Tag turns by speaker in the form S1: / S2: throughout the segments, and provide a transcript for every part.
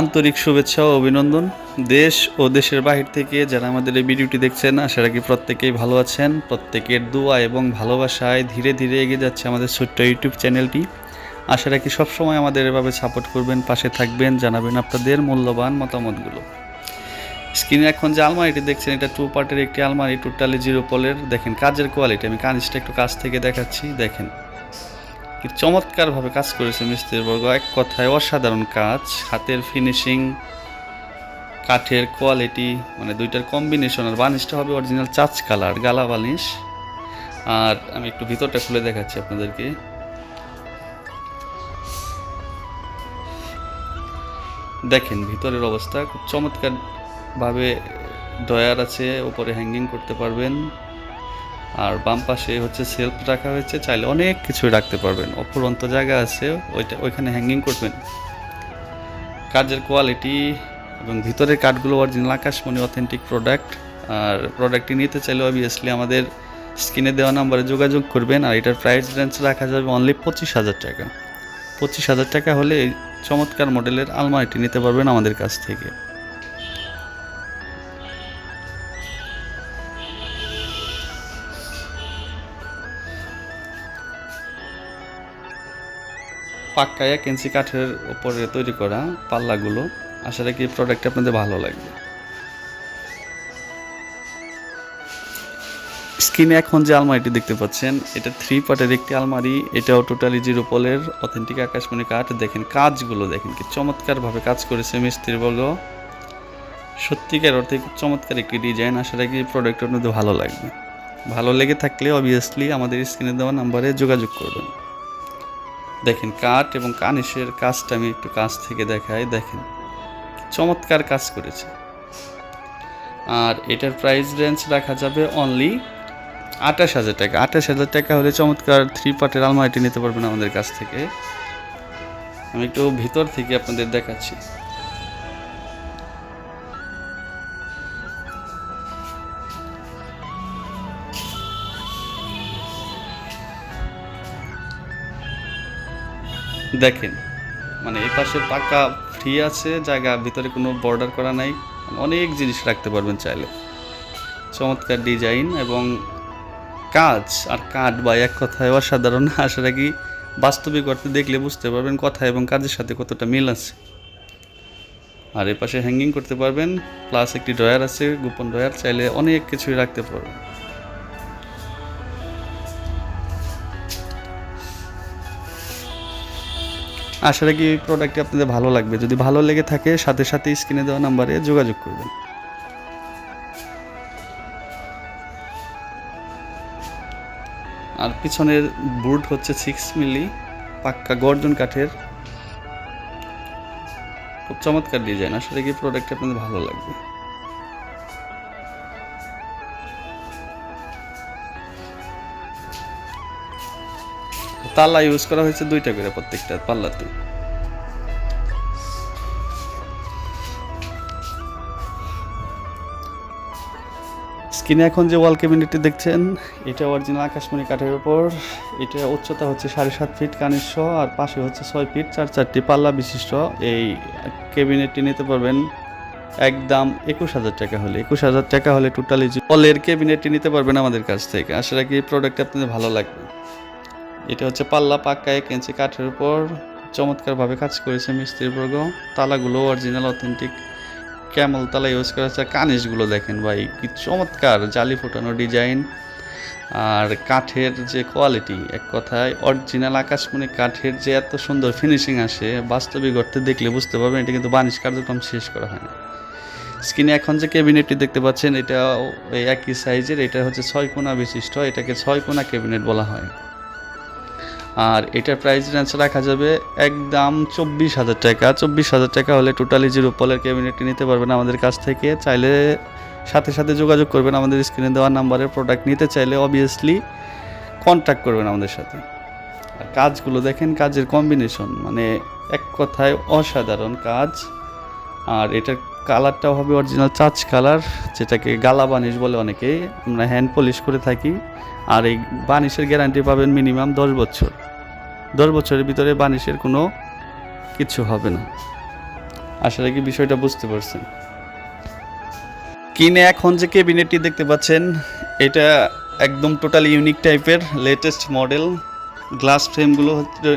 S1: আন্তরিক শুভেচ্ছা ও অভিনন্দন। দেশ ও দেশের বাহির থেকে যারা আমাদের এই ভিডিওটি দেখছেন, আশা রাখি প্রত্যেকেই ভালো আছেন। প্রত্যেকের দোয়া এবং ভালোবাসায় ধীরে ধীরে এগিয়ে যাচ্ছে আমাদের ছোট্ট ইউটিউব চ্যানেলটি। আশা রাখি সবসময় আমাদের এভাবে সাপোর্ট করবেন, পাশে থাকবেন, জানাবেন আপনাদের মূল্যবান মতামতগুলো। স্ক্রিনে এখন যে আলমারিটি দেখছেন, এটা টু পার্টের একটি আলমারি টোটালি জিরো পলের। দেখেন, কাজের কোয়ালিটি আমি কানিসটা একটু কাছ থেকে দেখাচ্ছি, দেখেন। কি চমৎকারভাবে কাজ করেছে মিস্ত্রির বর্গ। এক কথায় অসাধারণ কাজ, হাতের ফিনিশিং কাঠের কোয়ালিটি মানে দুইটার কম্বিনেশন আর বানিশটা হবে অরিজিনাল চাচ কালার গালা বানিশ আর আমি একটু ভিতরটা খুলে দেখাচ্ছি আপনাদেরকে। দেখেন, ভিতরের অবস্থা খুব চমৎকারভাবে ডয়ার আছে উপরে হ্যাঙ্গিং করতে পারবেন। আর বাম পাশে হচ্ছে সেলফ রাখা হয়েছে, চাইলে অনেক কিছু রাখতে পারবেন। অপরন্ত জায়গা আছে, ওইটা ওইখানে হ্যাঙ্গিং করবেন। কাজের কোয়ালিটি এবং ভিতরের কাঠগুলো অরিজিনাল আকাশমণি অথেন্টিক প্রোডাক্ট আর প্রোডাক্টটি নিতে চাইলে অবভিয়াসলি আমাদের স্ক্রিনে দেওয়া নাম্বারে যোগাযোগ করবেন, আর এটার প্রাইস রেঞ্জ রাখা যাবে অনলি পঁচিশ হাজার টাকা। পঁচিশ হাজার টাকা হলে এই চমৎকার মডেলের আলমারিটি নিতে পারবেন আমাদের কাছ থেকে। পাক্কা এক ইঞ্চি কাঠের উপরে তৈরি করা পাল্লাগুলো, আশা রাখি প্রোডাক্ট আপনাদের ভালো লাগবে। স্ক্রিনে এখন যে আলমারিটি দেখতে পাচ্ছেন, এটা থ্রি পার্টের একটি আলমারি, এটাও টোটালি জিরো পলের অথেন্টিক আকাশমণি কাঠ। দেখেন কাজগুলো দেখেন কি চমৎকারভাবে কাজ করেছে মিস্ত্রি বর্গ। সত্যিকার অর্থে খুব চমৎকার একটি ডিজাইন আশা রাখি প্রোডাক্ট আপনাদের ভালো লাগবে। ভালো লেগে থাকলে অবভিয়াসলি আমাদের স্ক্রিনে দেওয়া নাম্বারে যোগাযোগ করবেন। দেখেন কাঠ এবং কানিশের কাজটা আমি একটু কাছ থেকে দেখাই, দেখেন। চমৎকার কাজ করেছে। আর এটার প্রাইস রেঞ্জ রাখা যাবে অনলি আঠাশ হাজার টাকা। আঠাশ হাজার টাকা হলে চমৎকার থ্রি পার্টের আলমারিটি নিতে পারবেন আমাদের কাছ থেকে। আমি একটু ভিতর থেকে আপনাদের দেখাচ্ছি। দেখেন মানে এই পাশে পাকা ফ্রি আছে, জায়গা, ভিতরে কোনো বর্ডার করা নাই। অনেক জিনিস রাখতে পারবেন চাইলে। চমৎকার ডিজাইন এবং কাজ, আর কাঠ বা এক কথায় অসাধারণ। আশা রাখি বাস্তবিক অর্থে দেখলে বুঝতে পারবেন কথা এবং কাজের সাথে কতটা মিল আছে। আর এ পাশে হ্যাঙ্গিং করতে পারবেন প্লাস একটি ড্রয়ার আছে, গোপন ড্রয়ার চাইলে অনেক কিছুই রাখতে পারবেন। আশা রাখি এই প্রোডাক্টটি আপনাদের ভালো লাগবে। যদি ভালো লেগে থাকে, সাথে সাথে স্ক্রিনে দেওয়া নাম্বারে যোগাযোগ করবেন। আর পিছনের বুট হচ্ছে সিক্স মিলি পাক্কা গর্জন কাঠের। খুব চমৎকার ডিজাইন আসলে কি প্রোডাক্টটি আপনাদের ভালো লাগবে। তালা ইউজ করা হয়েছে দুইটা করে প্রত্যেকটা পাল্লাতে। স্ক্রিনে এখন যে ওয়াল ক্যাবিনেটটি দেখছেন, এটা অরিজিনাল আকাশমণি কাঠের উপর। এটা উচ্চতা হচ্ছে সাড়ে সাত ফিট কানিশ্য আর পাশে হচ্ছে ছয় ফিট চার চারটি পাল্লা বিশিষ্ট। এই ক্যাবিনেটটি নিতে পারবেন একদম একুশ হাজার টাকা হলে। একুশ হাজার টাকা হলে টোটালি পলের ক্যাবিনেটটি নিতে পারবেন আমাদের কাছ থেকে। আশা রাখি এই প্রোডাক্ট আপনাদের ভালো লাগবে। এটা হচ্ছে পাল্লা পাক্কা এক ইঞ্চি কাঠের উপর চমৎকারভাবে কাজ করেছে মিস্ত্রি বর্গ। তালাগুলো অরিজিনাল অথেন্টিক ক্যামল তালা ইউজ করা হচ্ছে কানিশগুলো দেখেন ভাই, কি চমৎকার, জালি ফোটানো ডিজাইন আর কাঠের যে কোয়ালিটি এক কথায় অরিজিনাল আকাশমণি কাঠের যে এত সুন্দর ফিনিশিং আসে, বাস্তবিক অর্থে দেখলে বুঝতে পারবেন, এটা কিন্তু বানিশ কার্যক্রম শেষ করা হয় না। স্ক্রিনে এখন যে ক্যাবিনেটটি দেখতে পাচ্ছেন এটা একই সাইজের এটা হচ্ছে ছয় কোনা বিশিষ্ট, এটাকে ছয় কোনা ক্যাবিনেট বলা হয়। আর এটার প্রাইস রেঞ্জ রাখা যাবে একদম চব্বিশ হাজার টাকা। চব্বিশ হাজার টাকা হলে টোটালি জিরো পলের ক্যাবিনেটটি নিতে পারবেন আমাদের কাছ থেকে। চাইলে সাথে সাথে যোগাযোগ করবেন আমাদের স্ক্রিনে দেওয়া নাম্বারের প্রোডাক্ট নিতে চাইলে অবভিয়াসলি কন্ট্যাক্ট করবেন আমাদের সাথে। আর কাজগুলো দেখেন, কাজের কম্বিনেশন মানে এক কথায় অসাধারণ কাজ। আর এটার কালারটাও হবে অরিজিনাল চাচ কালার, যেটাকে গালা বানিশ বলে অনেকেই। আমরা হ্যান্ড পলিশ করে থাকি। আর এই বানিশের গ্যারান্টি পাবেন মিনিমাম দশ বছর। দশ বছরের ভিতরে বানিশের কোনো কিছু হবে না। আশা রাখি বিষয়টা বুঝতে পারছেন। কিনে এখন যে ক্যাবিনেটটি দেখতে পাচ্ছেন, এটা একদম টোটালি ইউনিক টাইপের লেটেস্ট মডেল গ্লাস ফ্রেমগুলো হচ্ছে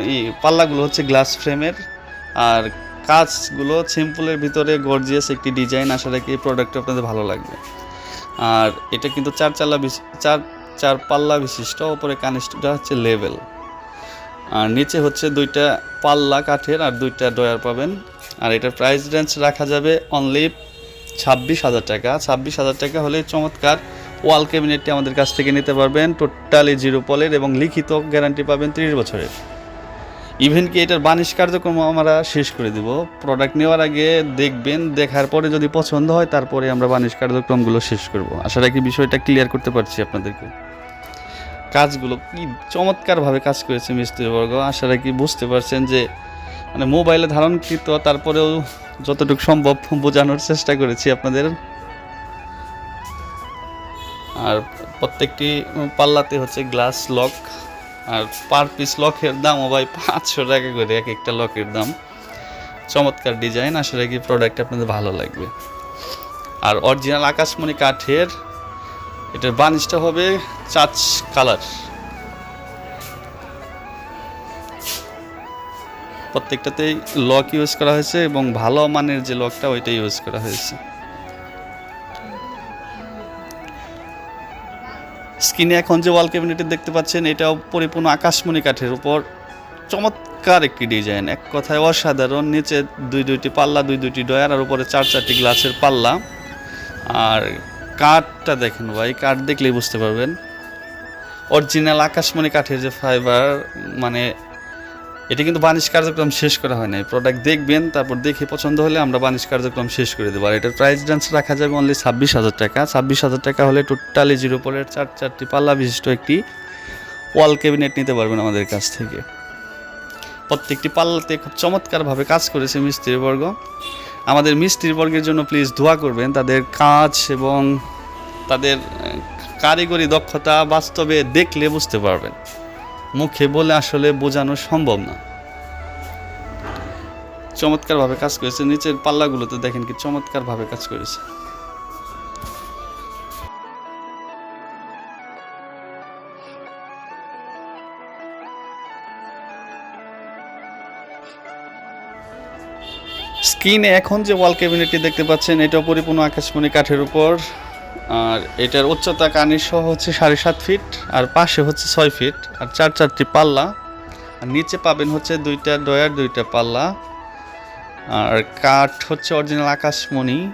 S1: পাল্লাগুলো হচ্ছে গ্লাস ফ্রেমের আর কাজগুলো সিম্পলের ভিতরে গর্জিয়াস একটি ডিজাইন আশা রাখি এই প্রোডাক্ট আপনাদের ভালো লাগবে। আর এটা কিন্তু চার চালা বিশি- চার চার পাল্লা বিশিষ্ট, ওপরে কানিস্টটা হচ্ছে লেভেল আর নিচে হচ্ছে দুইটা পাল্লা কাঠের আর দুইটা ডয়ার পাবেন। আর এটার প্রাইস রেঞ্জ রাখা যাবে অনলি ছাব্বিশ হাজার টাকা। ছাব্বিশ হাজার টাকা হলে চমৎকার ওয়াল ক্যাবিনেটটি আমাদের কাছ থেকে নিতে পারবেন। টোটালি জিরো পলের এবং লিখিত গ্যারান্টি পাবেন তিরিশ বছরের। ইভেন কি এটার বানিশ কার্যক্রম আমরা শেষ করে দিব। প্রোডাক্ট নেওয়ার আগে দেখবেন, দেখার পরে যদি পছন্দ হয়, তারপরে আমরা বানিশ কার্যক্রমগুলো শেষ করব। আশা রাখি বিষয়টা ক্লিয়ার করতে পারছি আপনাদেরকে। কাজগুলো কি চমৎকারভাবে কাজ করেছে মিস্ত্রিবর্গ আশা রাখি বুঝতে পারছেন যে মানে মোবাইলে ধারণকৃত, তারপরেও যতটুকু সম্ভব বোঝানোর চেষ্টা করেছি আপনাদের। আর প্রত্যেকটি পাল্লাতে হচ্ছে গ্লাস লক আর পার পিস লকের দামও ভাই পাঁচশো টাকা করে এক একটা লকের দাম। চমৎকার ডিজাইন আসলে কি প্রোডাক্ট আপনাদের ভালো লাগবে। আর অরিজিনাল আকাশমণি কাঠের, এটার বানিশটা হবে চাচ কালার প্রত্যেকটাতেই লক ইউজ করা হয়েছে এবং ভালো মানের যে লকটা ওইটা ইউজ করা হয়েছে। স্ক্রিনে এখন যে ওয়াল ক্যাবিনেট দেখতে পাচ্ছেন, এটাও পরিপূর্ণ আকাশমণি কাঠের উপর। চমৎকার একটি ডিজাইন এক কথায় অসাধারণ। নিচে দুই দুইটি পাল্লা, দুই দুইটি ডয়ার আর উপরে চার চারটি গ্লাসের পাল্লা। আর কাঠটা দেখেন ভাই, কাঠ দেখলেই বুঝতে পারবেন। অরিজিনাল আকাশমণি কাঠের যে ফাইবার মানে এটা কিন্তু বানিশ কার্যক্রম শেষ করা হয় নাই। প্রোডাক্ট দেখবেন, তারপর দেখে পছন্দ হলে আমরা বানিশ কার্যক্রম শেষ করে দেবো। আর এটার প্রাইস ডান্স রাখা যাবে অনলি ছাব্বিশ হাজার টাকা। ছাব্বিশ হাজার টাকা হলে টোটালি জিরো পলের চার চারটি পাল্লা বিশিষ্ট একটি ওয়াল ক্যাবিনেট নিতে পারবেন আমাদের কাছ থেকে। প্রত্যেকটি পাল্লাতে খুব চমৎকারভাবে কাজ করেছে মিস্ত্রিবর্গ। আমাদের মিস্ত্রিবর্গের জন্য প্লিজ দোয়া করবেন। তাদের কাজ এবং তাদের কারিগরি দক্ষতা বাস্তবে দেখলে বুঝতে পারবেন। মুখে বলে আসলে বোঝানো সম্ভব না। চমৎকারভাবে কাজ করেছে। নিচের পাল্লাগুলোতে দেখেন কি চমৎকারভাবে কাজ করেছে। স্ক্রিনে এখন যে ওয়াল ক্যাবিনেটটি দেখতে পাচ্ছেন এটা পরিপূর্ণ আকাশমণি কাঠের উপর। আর এটার উচ্চতা কানির সহ হচ্ছে সাড়ে সাত ফিট, আর পাশে হচ্ছে ছয় ফিট, আর চার চারটি পাল্লা। আর নিচে পাবেন হচ্ছে দুইটা ডয়ার দুইটা পাল্লা। আর কাঠ হচ্ছে অরিজিনাল আকাশমণি।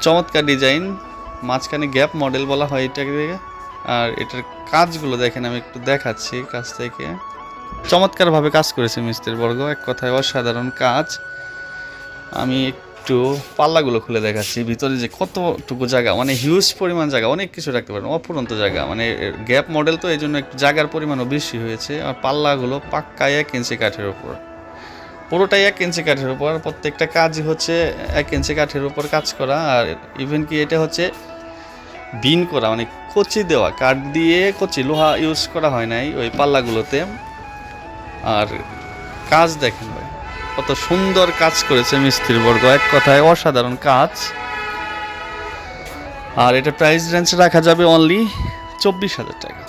S1: চমৎকার ডিজাইন, মাঝখানে গ্যাপ মডেল বলা হয় এটাকে। আর এটার কাজগুলো দেখেন, আমি একটু দেখাচ্ছি কাছ থেকে। চমৎকারভাবে কাজ করেছে মিস্ত্রির বর্গ, এক কথায় অসাধারণ কাজ। আমি একটু পাল্লাগুলো খুলে দেখাচ্ছি। ভিতরে যে কতটুকু জায়গা মানে হিউজ পরিমাণ জায়গা, অনেক কিছু রাখতে পারেন অপুরন্ত জায়গা। মানে গ্যাপ মডেল তো এই জন্য একটু জায়গার পরিমাণও বেশি হয়েছে। আর পাল্লাগুলো পাক্কা এক ইঞ্চি কাঠের উপর। পুরোটাই এক ইঞ্চি কাঠের উপর। প্রত্যেকটা কাজই হচ্ছে এক ইঞ্চি কাঠের উপর কাজ করা। আর ইভেন কি এটা হচ্ছে বিন করা মানে কচি দেওয়া। কাঠ দিয়ে কচি, লোহা ইউজ করা হয় নাই ওই পাল্লাগুলোতে। আর কাজ দেখেন ভাই। কত সুন্দর কাজ করেছে মিস্ত্রির বর্গ, এক কথায় অসাধারণ কাজ। আর এটা প্রাইস রেঞ্জ রাখা যাবে অনলি চব্বিশ হাজার টাকা।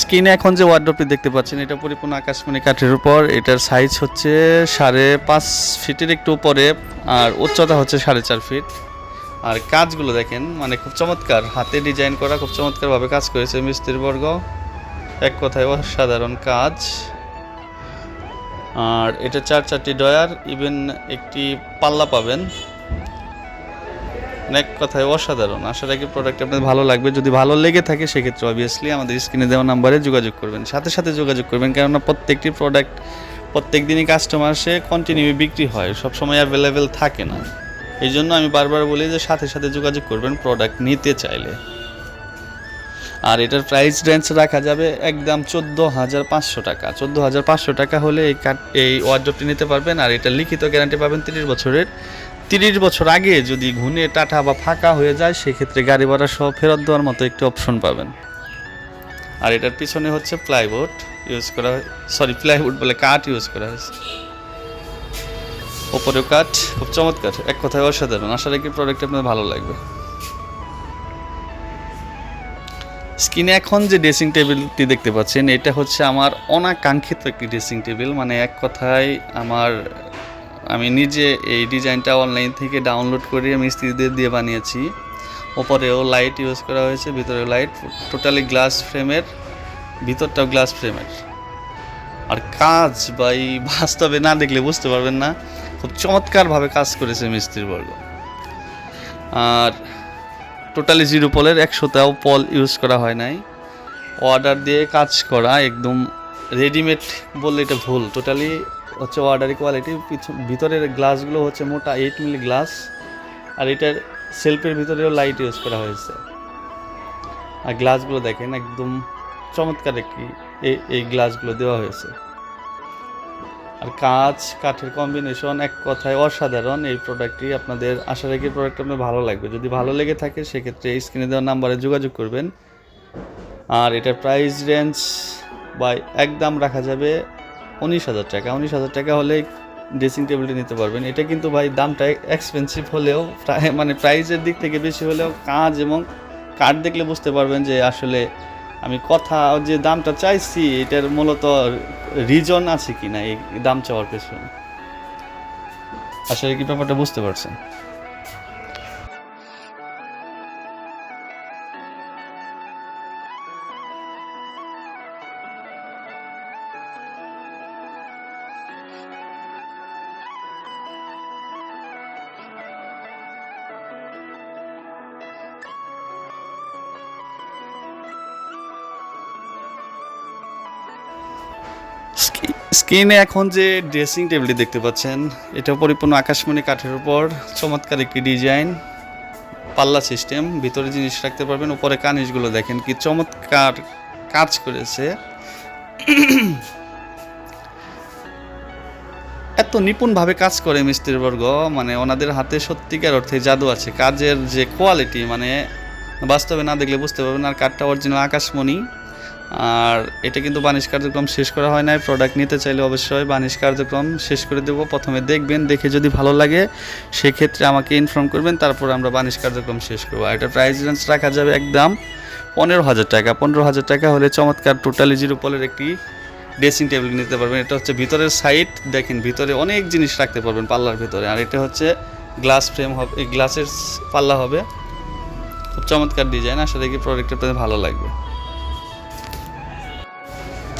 S1: স্ক্রিনে এখন যে ওয়ার্ড্রপটি দেখতে পাচ্ছেন, এটা পরিপূর্ণ আকাশমণি কাঠের উপর। এটার সাইজ হচ্ছে সাড়ে পাঁচ ফিটের একটু উপরে, আর উচ্চতা হচ্ছে সাড়ে চার ফিট আর কাজগুলো দেখেন মানে খুব চমৎকার। হাতে ডিজাইন করা খুব চমৎকারভাবে কাজ করেছে মিস্ত্রির বর্গ। এক কথায় অসাধারণ কাজ। আর এটা চার চারটি ডয়ার ইভেন একটি পাল্লা পাবেন। এক কথায় অসাধারণ। আশা রাখি প্রোডাক্ট আপনাদের ভালো লাগবে। যদি ভালো লেগে থাকে, সেক্ষেত্রে অবভিয়াসলি আমাদের স্ক্রিনে দেওয়া নাম্বারে যোগাযোগ করবেন। সাথে সাথে যোগাযোগ করবেন, কেননা প্রত্যেকটি প্রোডাক্ট প্রত্যেক দিনই কাস্টমার সে কন্টিনিউ বিক্রি হয়। সবসময় অ্যাভেলেবেল থাকে না। এই জন্য আমি বারবার বলি যে সাথে সাথে যোগাযোগ করবেন প্রোডাক্ট নিতে চাইলে। আর এটার প্রাইস রেঞ্জ রাখা যাবে একদম চোদ্দ হাজার পাঁচশো টাকা। চোদ্দ হাজার পাঁচশো টাকা হলে এই কাঠ এই ওয়ার্ডটি নিতে পারবেন আর এটা লিখিত গ্যারান্টি পাবেন তিরিশ বছরের। তিরিশ বছর আগে যদি ঘুনে টাটা বা ফাঁকা হয়ে যায়, সেক্ষেত্রে গাড়ি ভাড়া সহ ফেরত দেওয়ার মতো একটি অপশন পাবেন। আর এটার পিছনে হচ্ছে প্লাইউড ইউজ করা সরি প্লাইউড বলে কাঠ ইউজ করা হয়েছে। ওপরেও কাঠ, খুব চমৎকার, এক কথায় অসাধারণ। আশা রাখি প্রোডাক্ট আপনার ভালো লাগবে। স্ক্রিনে এখন যে ড্রেসিং টেবিলটি দেখতে পাচ্ছেন, এটা হচ্ছে আমার অনাকাঙ্ক্ষিত একটি ড্রেসিং টেবিল। মানে এক কথায় আমার, আমি নিজে এই ডিজাইনটা অনলাইন থেকে ডাউনলোড করে আমি স্ত্রীদের দিয়ে বানিয়েছি। ওপরেও লাইট ইউজ করা হয়েছে, ভিতরেও লাইট, টোটালি গ্লাস ফ্রেমের, ভিতরটাও গ্লাস ফ্রেমের। আর কাজ বা এই বাস্তবে না দেখলে বুঝতে পারবেন না, খুব চমৎকারভাবে কাজ করেছে মিস্ত্রির বর্গ আর টোটালি জিরো পলের একশোটাও পল ইউজ করা হয় নাই। অর্ডার দিয়ে কাজ করা, একদম রেডিমেড বললে এটা ভুল। টোটালি হচ্ছে অর্ডারি কোয়ালিটি ভিতরের গ্লাসগুলো হচ্ছে মোটা এইট মিলি গ্লাস, আর এটার সেলফের ভিতরেও লাইট ইউজ করা হয়েছে। আর গ্লাসগুলো দেখেন, একদম চমৎকার একটি এই- গ্লাসগুলো দেওয়া হয়েছে। আর কাঁচ কাঠের কম্বিনেশন এক কথায় অসাধারণ। এই প্রোডাক্টটি আপনাদের আশা রাখি প্রোডাক্ট আপনার ভালো লাগবে। যদি ভালো লেগে থাকে, সেক্ষেত্রে স্ক্রিনে দেওয়া নাম্বারে যোগাযোগ করবেন। আর এটার প্রাইস রেঞ্জ বা একদম রাখা যাবে উনিশ হাজার টাকা। উনিশ হাজার টাকা হলে ড্রেসিং টেবিলটি নিতে পারবেন। এটা কিন্তু ভাই দামটা এক্সপেন্সিভ হলেও মানে প্রাইসের দিক থেকে বেশি হলেও কাজ এবং কাঠ দেখলে বুঝতে পারবেন যে আসলে আমি কথা, যে দামটা চাইছি, এটার মূলত রিজন আছে কি না এই দাম চাওয়ার পেছনে? আসলে কি ব্যাপারটা বুঝতে পারছেন? স্ক্রিনে এখন যে ড্রেসিং টেবিলটি দেখতে পাচ্ছেন, এটা পরিপূর্ণ আকাশমণি কাঠের উপর, চমৎকার একটি ডিজাইন, পাল্লা সিস্টেম, ভিতরে জিনিস রাখতে পারবেন, উপরে কানিজগুলো দেখেন কি চমৎকার কাজ করেছে। এত নিপুণভাবে কাজ করে মিস্ত্রিবর্গ মানে ওনাদের হাতে সত্যিকার অর্থে জাদু আছে। কাজের যে কোয়ালিটি মানে বাস্তবে না দেখলে বুঝতে পারবেন আর কাঠটা অরিজিনাল আকাশমণি। আর এটা কিন্তু বানিশ কার্যক্রম শেষ করা হয় নাই। প্রোডাক্ট নিতে চাইলে অবশ্যই বানিশ কার্যক্রম শেষ করে দেবো। প্রথমে দেখবেন, দেখে যদি ভালো লাগে, সেক্ষেত্রে আমাকে ইনফর্ম করবেন, তারপর আমরা বানিশ কার্যক্রম শেষ করব। এটা প্রাইস রেঞ্জ রাখা যাবে একদম পনেরো হাজার টাকা। পনেরো হাজার টাকা হলে চমৎকার টোটালি জিরো পলের একটি ড্রেসিং টেবিল নিতে পারবেন। এটা হচ্ছে ভিতরের সাইড দেখেন, ভিতরে অনেক জিনিস রাখতে পারবেন পাল্লার ভিতরে। আর এটা হচ্ছে গ্লাস ফ্রেম হবে, এই গ্লাসের পাল্লা হবে। খুব চমৎকার ডিজাইন আসলে কি প্রোডাক্টটা ভালো লাগবে।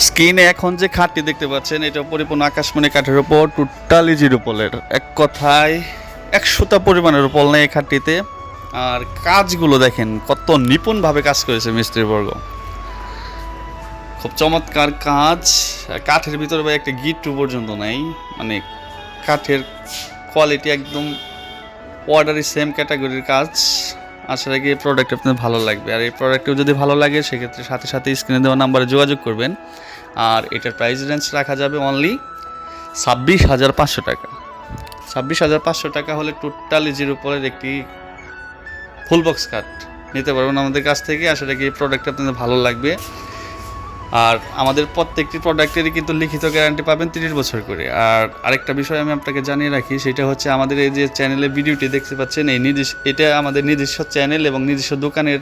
S1: স্ক্রিনে এখন যে খাটটি দেখতে পাচ্ছেন, এটা পরিপূর্ণ আকাশমণি কাঠের উপর টোটালি জিরো পলের এক কথায়, একশোটা পরিমাণের পল নেই এই খাটটিতে। আর কাজগুলো দেখেন, কত নিপুণভাবে কাজ করেছে মিস্ত্রিবর্গ খুব চমৎকার কাজ। কাঠের ভিতরে ভাই একটা গিট্টু পর্যন্ত নাই। মানে কাঠের কোয়ালিটি একদম অর্ডারি সেম ক্যাটাগরির কাজ। আশা রাখি এই প্রোডাক্ট আপনার ভালো লাগবে। আর এই প্রোডাক্টটিও যদি ভালো লাগে, সেক্ষেত্রে সাথে সাথে স্ক্রিনে দেওয়া নাম্বারে যোগাযোগ করবেন। আর এটার প্রাইস রেঞ্জ রাখা যাবে অনলি ছাব্বিশ হাজার পাঁচশো টাকা। ছাব্বিশ হাজার পাঁচশো টাকা হলে টোটালি জিরো উপরের একটি ফুল বক্স কাট নিতে পারবেন আমাদের কাছ থেকে। আশা রাখি এই প্রোডাক্ট আপনাদের ভালো লাগবে। আর আমাদের প্রত্যেকটি প্রোডাক্টেরই কিন্তু লিখিত গ্যারান্টি পাবেন তিরিশ বছর করে। আর আরেকটা বিষয় আমি আপনাকে জানিয়ে রাখি, সেটা হচ্ছে আমাদের এই যে চ্যানেলে ভিডিওটি দেখতে পাচ্ছেন, এই নিজস্ব এটা আমাদের নিজস্ব চ্যানেল এবং নিজস্ব দোকানের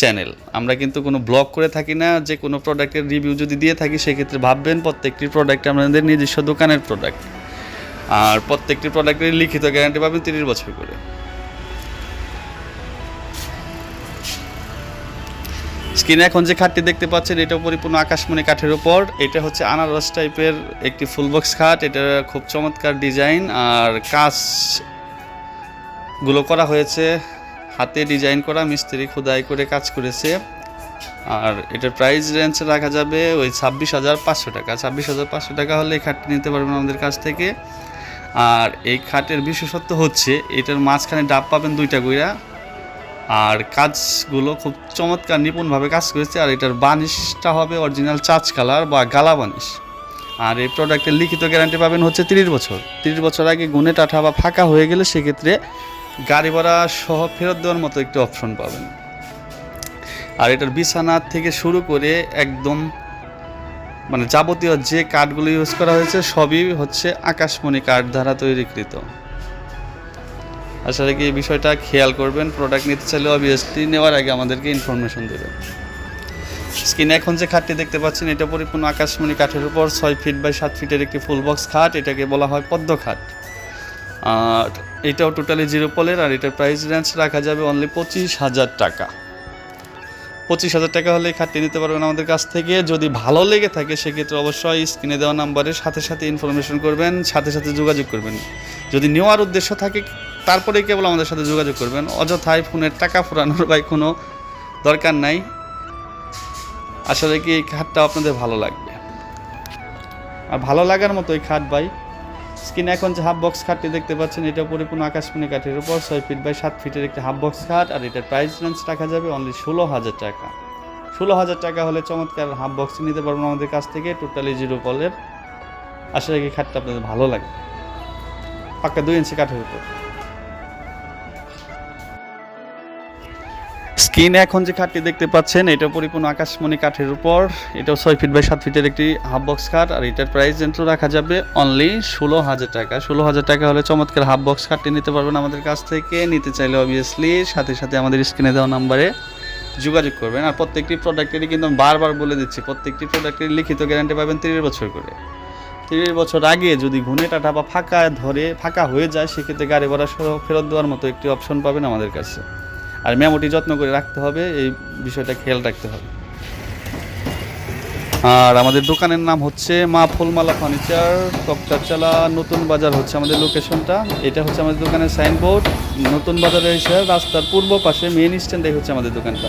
S1: চ্যানেল আমরা কিন্তু কোনো ব্লগ করে থাকি না, যে কোনো প্রোডাক্টের রিভিউ যদি দিয়ে থাকি, সেক্ষেত্রে ভাববেন প্রত্যেকটি প্রোডাক্ট আমাদের নিজস্ব দোকানের প্রোডাক্ট আর প্রত্যেকটি প্রোডাক্টের লিখিত গ্যারান্টি পাবেন তিরিশ বছর করে। স্ক্রিনে এখন যে খাটটি দেখতে পাচ্ছেন, এটা পরিপূর্ণ আকাশমণি কাঠের উপর। এটা হচ্ছে আনারস টাইপের একটি ফুল বক্স খাট। এটা খুব চমৎকার ডিজাইন আর কাজগুলো করা হয়েছে হাতে ডিজাইন করা মিস্ত্রি খোদাই করে কাজ করেছে। আর এটার প্রাইস রেঞ্জ রাখা যাবে ওই ছাব্বিশ হাজার পাঁচশো টাকা। ছাব্বিশ হাজার পাঁচশো টাকা হলে এই খাটটি নিতে পারবেন আমাদের কাছ থেকে। আর এই খাটের বিশেষত্ব হচ্ছে, এটার মাঝখানে ডাব পাবেন দুইটা গুইরা আর কাজগুলো খুব চমৎকার নিপুণভাবে কাজ করেছে। আর এটার বানিশটা হবে অরিজিনাল চাচ কালার বা গালা বানিশ। আর এই প্রোডাক্টের লিখিত গ্যারান্টি পাবেন হচ্ছে তিরিশ বছর। তিরিশ বছর আগে গুনে টাঠা বা ফাঁকা হয়ে গেলে সেক্ষেত্রে গাড়ি ভাড়া সহ ফেরত দেওয়ার মতো একটি অপশন পাবেন। আর এটার বিছানা থেকে শুরু করে একদম মানে যাবতীয় যে কাঠগুলো ইউজ করা হয়েছে, সবই হচ্ছে আকাশমণি কাঠ দ্বারা তৈরিকৃত। আসলে কি এই বিষয়টা খেয়াল করবেন। প্রোডাক্ট নিতে চাইলে অবভিয়াসলি নেওয়ার আগে আমাদেরকে ইনফরমেশন দেবেন। স্ক্রিনে এখন যে খাটটি দেখতে পাচ্ছেন, এটা পরিপূর্ণ আকাশমণি কাঠের উপর ছয় ফিট বাই সাত ফিটের একটি ফুল বক্স খাট। এটাকে বলা হয় পদ্ম খাট। আর এটাও টোটালি জিরো পলের, আর এটার প্রাইস রেঞ্জ রাখা যাবে অনলি পঁচিশ হাজার টাকা। পঁচিশ হাজার টাকা হলে খাটটি নিতে পারবেন আমাদের কাছ থেকে। যদি ভালো লেগে থাকে, সেক্ষেত্রে অবশ্যই স্ক্রিনে দেওয়া নাম্বারের সাথে সাথে ইনফরমেশন করবেন, সাথে সাথে যোগাযোগ করবেন। যদি নেওয়ার উদ্দেশ্য থাকে, তারপরে কেবল আমাদের সাথে যোগাযোগ করবেন। অযথায় ফোনের টাকা ফুরানোর ভাই কোনো দরকার নাই। আসলে কি এই খাটটা আপনাদের ভালো লাগবে। আর ভালো লাগার মতো এই খাট ভাই স্ক্রিনে এখন যে হাফ বক্স খাটটি দেখতে পাচ্ছেন, এটা পরিপূর্ণ আকাশমণি কাঠের উপর, ছয় ফিট বাই সাত ফিটের একটি হাফ বক্স খাট, আর এটার প্রাইস রেঞ্জ রাখা যাবে অনলি ষোলো হাজার টাকা। ষোলো হাজার টাকা হলে চমৎকার হাফ বক্স নিতে পারবেন আমাদের কাছ থেকে টোটালি জিরো কলের আশা রাখি খাটটা আপনাদের ভালো লাগে পাক্কা দুই ইঞ্চি কাঠের উপর। স্ক্রিনে এখন যে খাটটি দেখতে পাচ্ছেন, এটা পরিপূর্ণ আকাশমণি কাঠের উপর। এটাও ছয় ফিট বাই সাত ফিটের একটি হাফ বক্স খাট, আর এটার প্রাইস কিন্তু রাখা যাবে অনলি ষোলো হাজার টাকা। ষোলো হাজার টাকা হলে চমৎকার হাফ বক্স খাটটি নিতে পারবেন আমাদের কাছ থেকে। নিতে চাইলে অবভিয়াসলি সাথে সাথে আমাদের স্ক্রিনে দেওয়া নাম্বারে যোগাযোগ করবেন। আর প্রত্যেকটি প্রোডাক্টেরই কিন্তু আমি বারবার বলে দিচ্ছি, প্রত্যেকটি প্রোডাক্টের লিখিত গ্যারান্টি পাবেন তিরিশ বছর করে। তিরিশ বছর আগে যদি ঘুনে টাটা বা ফাঁকা ধরে, ফাঁকা হয়ে যায়, সেক্ষেত্রে গাড়ি ভাড়া সহ ফেরত দেওয়ার মতো একটি অপশন পাবেন আমাদের কাছে। আর মেমোটি যত্ন করে রাখতে হবে, এই বিষয়টা খেয়াল রাখতে হবে। আর আমাদের দোকানের নাম হচ্ছে মা ফুলমালা ফার্নিচার কক্টারচালা নতুন বাজার হচ্ছে আমাদের লোকেশনটা। এটা হচ্ছে আমাদের দোকানের সাইনবোর্ড, নতুন বাজারে এসে রাস্তার পূর্ব পাশে মেন স্ট্যান্ডে হচ্ছে আমাদের দোকানটা।